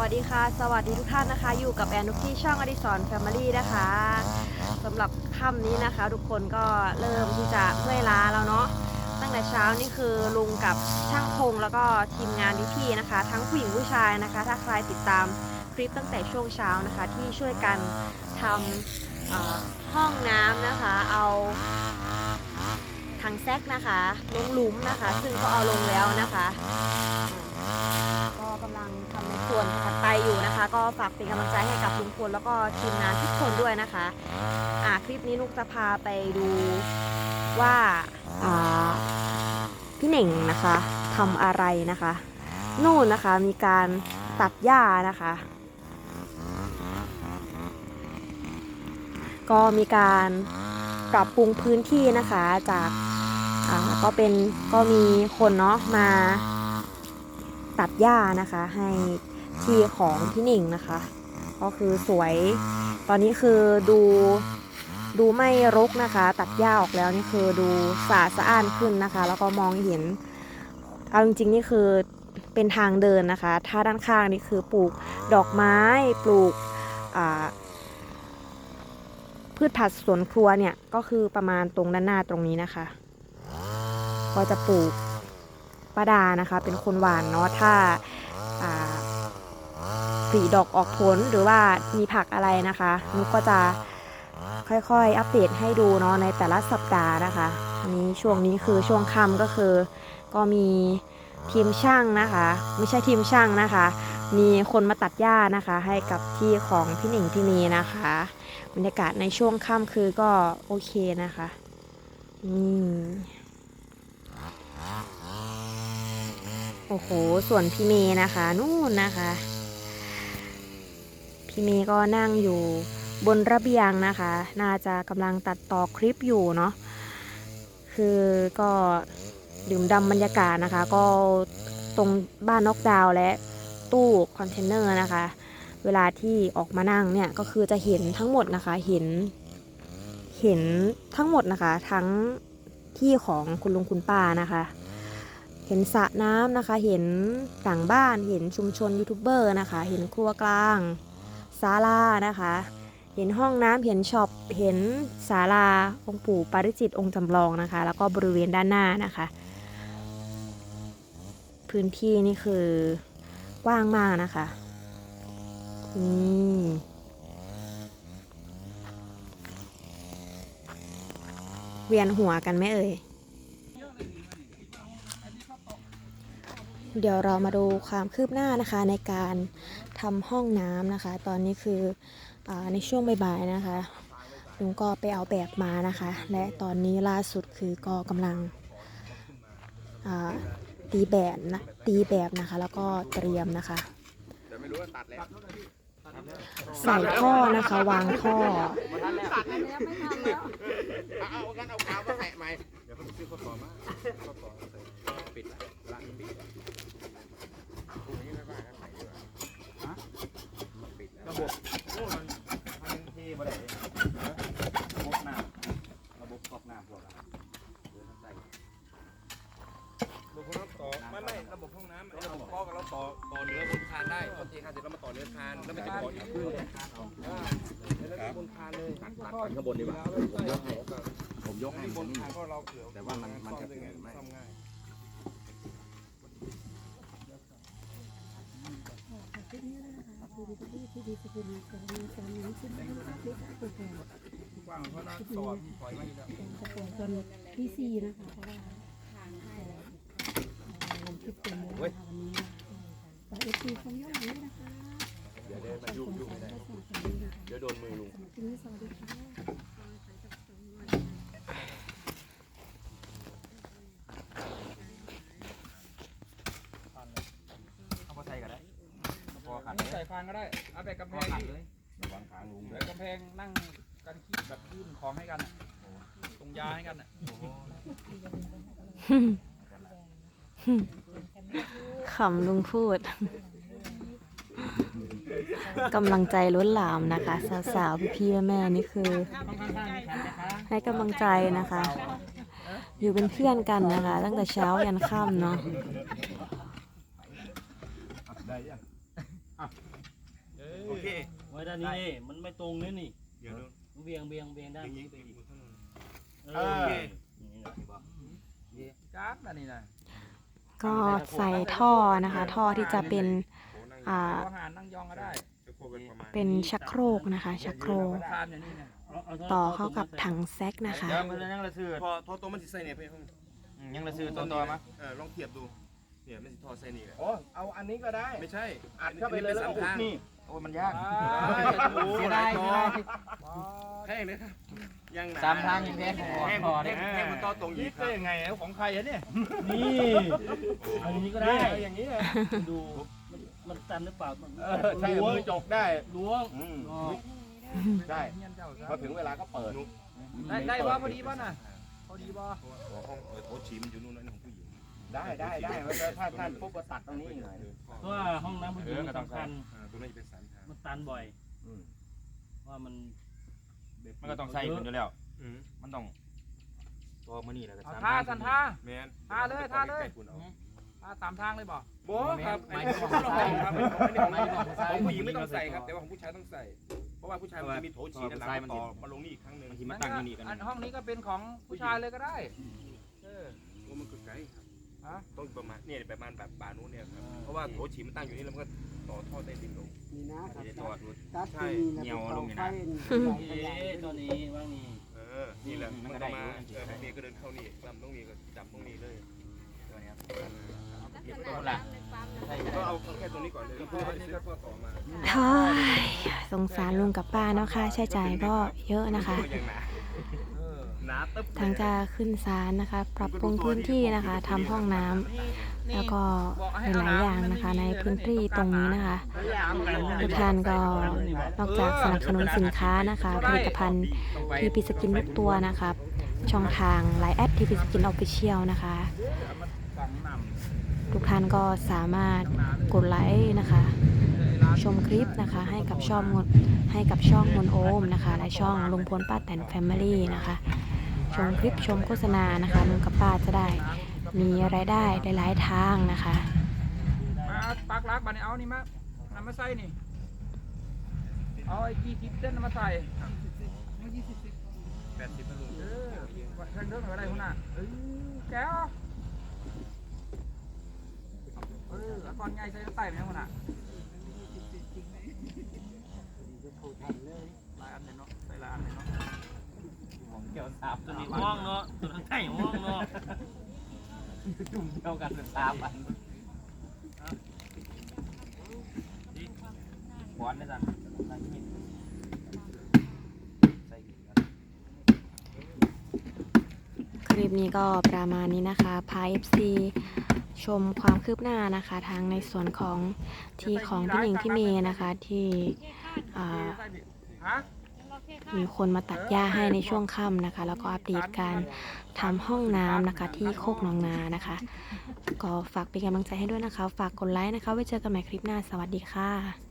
วัสดีค่ะ สวัสดีทุกท่านนะคะ อยู่กับแอนนุกที่ช่องอดิสรแฟมิลี่นะคะสำหรับค่ำนี้นะคะ ทุกคนก็เริ่มที่จะเมื่อยล้าแล้วเนาะตั้งแต่เช้านี่คือลุงกับช่างพงแล้วก็ทีมงานพี่ๆนะคะ ทั้งผู้หญิงผู้ชายนะคะ ถ้าใครติดตามคลิปตั้งแต่ช่วงเช้านะคะ ที่ช่วยกันทำห้องน้ำนะคะ เอาถังแซกนะคะลงหลุมนะคะ ซึ่งก็เอาลงแล้วนะคะ วนถัดไปอยู่นะคะ ก็ฝากเป็นกำลังใจให้กับลุงพลแล้วก็ทีมงานทุกคนด้วยนะคะอ่าคลิปนี้นุกจะพาไปดูว่าอ่าพี่เหน่งนะคะทำอะไรนะคะนู่นนะคะมีการตัดหญ้านะคะ ก็มีการปรับปรุงพื้นที่นะคะจากอ่าก็เป็นก็มีคนเนาะมาตัดหญ้านะคะให้ ที่ของพี่หนิงนะคะ ก็คือสวย ตอนนี้คือดูดูไม่รกนะคะ ตัดหญ้าออกแล้วนี่คือดูสะอาดสะอ้านขึ้นนะคะ แล้วก็มองเห็นเอาจริงๆนี่คือเป็นทางเดินนะคะ ถ้าด้านข้างนี่คือปลูกดอกไม้ปลูกพืชผักสวนครัวเนี่ยก็คือประมาณตรงด้านหน้าตรงนี้นะคะ ก็จะปลูกป้าดานะคะ เป็นคนหวานเนาะถ้า ผลิดอกออกผลหรือว่ามีผักอะไรนะคะนุกก็จะค่อยๆ อัปเดตให้ดูเนาะในแต่ละสัปดาห์นะคะอันนี้ช่วงนี้คือช่วงค่ำก็คือ ก็มีทีมช่างนะคะ ไม่ใช่ทีมช่างนะคะ มีคนมาตัดหญ้านะคะ ให้กับที่ของพี่หนิงที่นี่นะคะบรรยากาศในช่วงค่ำคือก็โอเคนะคะนี่โอ้โหส่วนพี่เมย์นะคะ นู่นนะคะ พี่เมย์ก็นั่งอยู่บนระเบียงนะคะ น่าจะกำลังตัดต่อคลิปอยู่เนาะ คือก็ดื่มดำบรรยากาศนะคะ ก็ตรงบ้านนอกดาวและตู้คอนเทนเนอร์นะคะ เวลาที่ออกมานั่งเนี่ยก็คือจะเห็นทั้งหมดนะคะ เห็น เห็นทั้งหมดนะคะ ทั้งที่ของคุณลุงคุณป้านะคะ เห็นสระน้ำนะคะ เห็นต่างบ้าน เห็นชุมชนยูทูบเบอร์นะคะ เห็นครัวกลาง ศาลานะคะ เห็นห้องน้ำเห็นช็อปเห็นศาลาองค์ปู่ปาริจิตองค์จำลองนะคะ แล้วก็บริเวณด้านหน้านะคะ พื้นที่นี่คือกว้างมากนะคะนี่เวียนหัวกันไหมเอ่ย เดี๋ยวเรามาดูความคืบหน้านะคะในการ ทำห้องน้ำนะคะ ตอนนี้คืออในช่วงบ่ายๆนะคะลุงก็ไปเอาแบบมานะคะ และตอนนี้ล่าสุดคือก็กำลังตีแบบนะตีแบบนะคะ แล้วก็เตรียมนะคะใส่ท่อนะคะ วางท่อเอากันเอากาวมาแปะใหมเดี๋ยวเขาซื้อข้อต่อมาข้อต่อปิดละละปิดละพรุ่งนี้ไม่ว่ากันใหม่ดีกว่าฮะมาปิดแล้ว ระบบโอ้มันมันที่บ่ได้ระบบน้ำระบบก๊อกน้ำพวกอะเดี๋ยวมันใส่ ระบบห้องน้ำต่อไม่ไม่ระบบห้ องน้ำไอ้ระบบข้อกับเราต่อต่อเนื้อบนคานได้พอเทคานเสร็จแล้วมาต่อเนื้อคานแล้วมันจะต่ออีกขึ้นแล้วบนคานเลยตัดตัดข้างบนดีกว่าผมยกให้ผมยกให้บบนนทางก็เราเผื่อแต่ว่ามันมันจะซ่อยังไงไม่ซ่อมง่ายกว้างเพราะน่าต่อถอยมาอีกแล้วจนที่สี่นะคะเพราะว่าลง คลิปเต็มเลยนะคะวันนี้ฝากเอฟซีชมย้อนหลังด้วยนะคะเดี๋ยวเดินมายุ่งยุ่งไม่ได้เดี๋ยวโดนมือลุงสวัสดีสวัสดีค่ะเอาพอใส่ก็ได้พอขัดไม่ใส่ฟางก็ได้ เอาแบบกำพแพองขัดเลยระวังขาลุงแบเลยกำแพงนั่งกันขี้แบบยื่นของให้กันอะตรงยาให้กันอะ ขำลุงพูดกำลังใจล้นหลามนะคะ สาวๆพี่ๆแม่ๆนี่คือ ให้กำลังใจนะคะ อยู่เป็นเพื่อนกันนะคะ ตั้งแต่เช้ายันค่ำเนาะได้ยังเออโอเคไว้ด้านนี้นี่มันไม่ตรงนี่นี่เดี๋ยวดูมันเบียงเบียงเบียงอด้านย่างนี้นี้ไปอีกเอเอออโอเคนี่นะบอกการ์ดนะนี่นะ ก็ใส่ท่อนะคะ ท่อที่จะเป็นอ่าอาหารนั่งยองก็ได้จะโคกันประมาณเป็นชักโครกนะคะ ชักโครกทานอย่างนี้เนี่ยต่อเข้ากับถังแซกนะคะเดี๋ยวมันจะยังละซื้อพอทอตัวมันสิใส่เนี่ยเพื่อนอืมยังละซื้อต้นตอมาเออลองเทียบดูเนี่ยมันสิทอใส่นี่แหละโอ้เอาอันนี้ก็ได้ไม่ใช่อัดเข้าไปเลยแล้วก็อุดนี่ โอ้มันยากโอ้เสียหลาดายยต่อเสียดายแพงเลยครับยังหนาสามทางยังแพงแพงพอแพได้งแพงมันต่อตรงอีนี่กคเป็รับนยังไงของใครอะเนี่ยนี่อันนี้ก็ได้เอาอย่างนี้เลยดูมันมันตันหรือเปล่ามันเออใช่มือจกได้ล้วงอืมอ๋อได้เฮียนเจ้าซะพอถึงเวลาก็เปิด ได้ได้บ่พอดีบ่น่ะพอดีบ่หัวห้องเออโต๊ะชีมันอยู่นู่นนั่นของผู้หญิง ได้ได้ได้มันจะถ้าท่านปุ๊บก็ตัดตรงนี้อีกหน่อยเพราะว่าห้องน้ำผู้หญิงมันสำคัญอ่าตัวนั้นจะเป็นสามทางมันตันบ่อยอืมว่ามันมันก็ต้องใส่คนอยู่แล้ว อืมมันต้องตัวมือนี่แหละก็เอาสามท่าทางสันท่าแมนทาเลยทาเลยใกๆคุณเอาท่าตามทางเลยบ่โบ้ครับไอ้นี่ของเราครับไอ้นี่ของของผู้หญิงไม่ต้องใส่ครับ แต่ว่าของผู้ชายต้องใส่ เพราะว่าผู้ชายมันจะมีโถฉีดด้านหลังต่อมาลงนี่อีกครั้งหนึ่งบางทีมันตั้งอยู่นี่กันอันห้องนี้ก็เป็นของผู้ชายเลยก็ได้ เออโอ้มันคือไกลครับ ฮะ ต้องประมาณเนี่ยประมาณแบบบานู้นเนี่ยครับ เพราะว่าโถฉีดมันตั้งอยู่นี่แล้วมันก็ต่อท่อใต้ดินลงนี่นะคไม่รับได้ตัวดูตัดใช่ที่นี่แล้วไปเตาไฟเอ๊ะตัวนี้ว่างนี่เออ นี่แหละมัมันนก็ก็ได้มาอยู่เออเมียก็เดินเข้านี่ลำต้องมีก็จับตรงนี้เลยตัวเนี้ยก็เอาแค่ตรงนี้ก่อนเลยแล้วก็ซื้อข้อต่อมาเฮ้ยสงสารลุงกับป้าเนาะค่าใช้จ่ายก็เยอะนะคะยังหนาเออหนาตึ๊บ ทั้งจะขึ้นศาลนะคะ ปรับปรุงพื้นที่นะคะทำห้องน้ำแล้วก็หลายๆอย่างนะคะ ในพื้นที่ตรงนี้นะคะทุกท่านก็นอกจากสนับสนุนสินค้านะคะผลิตภัณฑ์ทีพีสกินทุกตัวนะคะช่องทางไลน์แอดทีพีสกินออฟฟิเชียลนะคะฝังนำทุกท่านก็สามารถกดไลค์นะคะ ชมคลิปนะคะ ให้กับช่องมนให้กับช่องมนโอมนะคะ และช่องลุงพลป้าแตนแฟมิลี่นะคะ ชมคลิปชมโฆษณานะคะลุงกับป้าจะได้ มีรายได้หลายๆทางนะคะ มาปักลักบัดนี้เอานี่มานำมาใส่นี่ เอาไอ้กี่ทิปเส้นมาใส่ไม่ยี่สิบแปดสิบนะลุงเออแทงเรื่องอะไรคุณน่ะเออแก้วเออแล้วก่อนไงใส่ใส่ไหมคุณน่ะลายอันเลยเนาะใส่ลายอันเลยเนาะ ของเกี่ยวสามตัวนี้ห้องเนาะตัวนั้นใช่ห้องเนาะจุ่มเดียวกันเป็นสามอันบอลได้สั่นใส่กินใส่กินคลิปนี้ก็ประมาณนี้นะคะพา FC ชมความคืบหน้านะคะทางในส่วนของที่ของพี่หนิงพี่เมย์นะคะที่อ่าฮะ มีคนมาตัดหญ้าให้ในช่วงค่ำนะคะ แล้วก็อัปเดตการทำห้องน้ำนะคะ ที่โคกหนองนานะคะ ก็ฝากเป็นกำลังใจให้ด้วยนะคะ ฝากกดไลค์นะคะ ไว้เจอกันใหม่คลิปหน้า สวัสดีค่ะ